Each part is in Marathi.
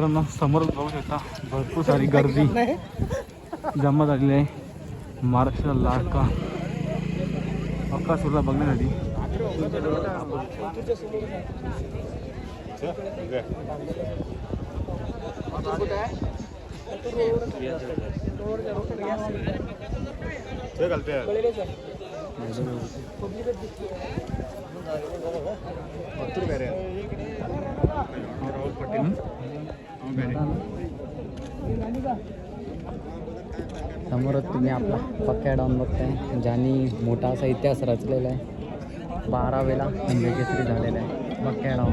मित्रांनो समोर बघू शकता भरपूर सारी गर्दी जमा झालेली आहे. महाराष्ट्र लाडका अक्कासूरला बघण्यासाठी. समोरच तुम्ही आपला पक्क्या डाऊन बघताय. ज्यांनी मोठा असा इतिहास रचलेला आहे. बारावेला मुंबई केसरी झालेला आहे. पक्क्या डाऊन.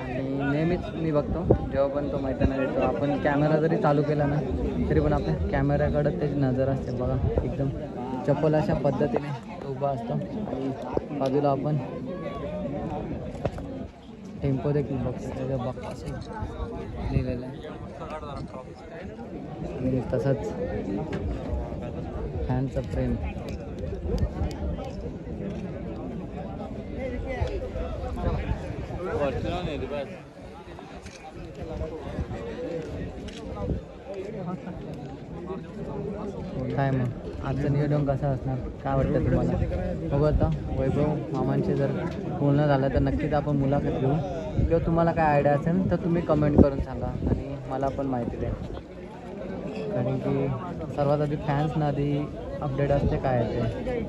आणि नेहमीच मी बघतो. जेव्हा पण तो मैदानात येतो. आपण कॅमेरा जरी चालू केला ना तरी पण आपल्या कॅमेऱ्याकडं त्याची नजर असते. बघा एकदम चप्पल अशा पद्धतीने उभा असतो. आणि बाजूला आपण टेम्पो देखील बघतो त्याच्या बघ असं लिहिलेलं आहे आणि तसंच फॅनचं प्रेम काय मग? आजचं नियोजन कसं असणार? काय वाटतं तुम्हाला? बघू आता. वैभव मामांचे जर बोलणं झालं तर नक्कीच आपण मुलाखत घेऊ. किंवा तुम्हाला काय आयडिया असेल तर तुम्ही कमेंट करून सांगा. आणि मला पण माहिती द्या. कारण की सर्वात आधी फॅन्सना आधी अपडेट असते काय आहे ते.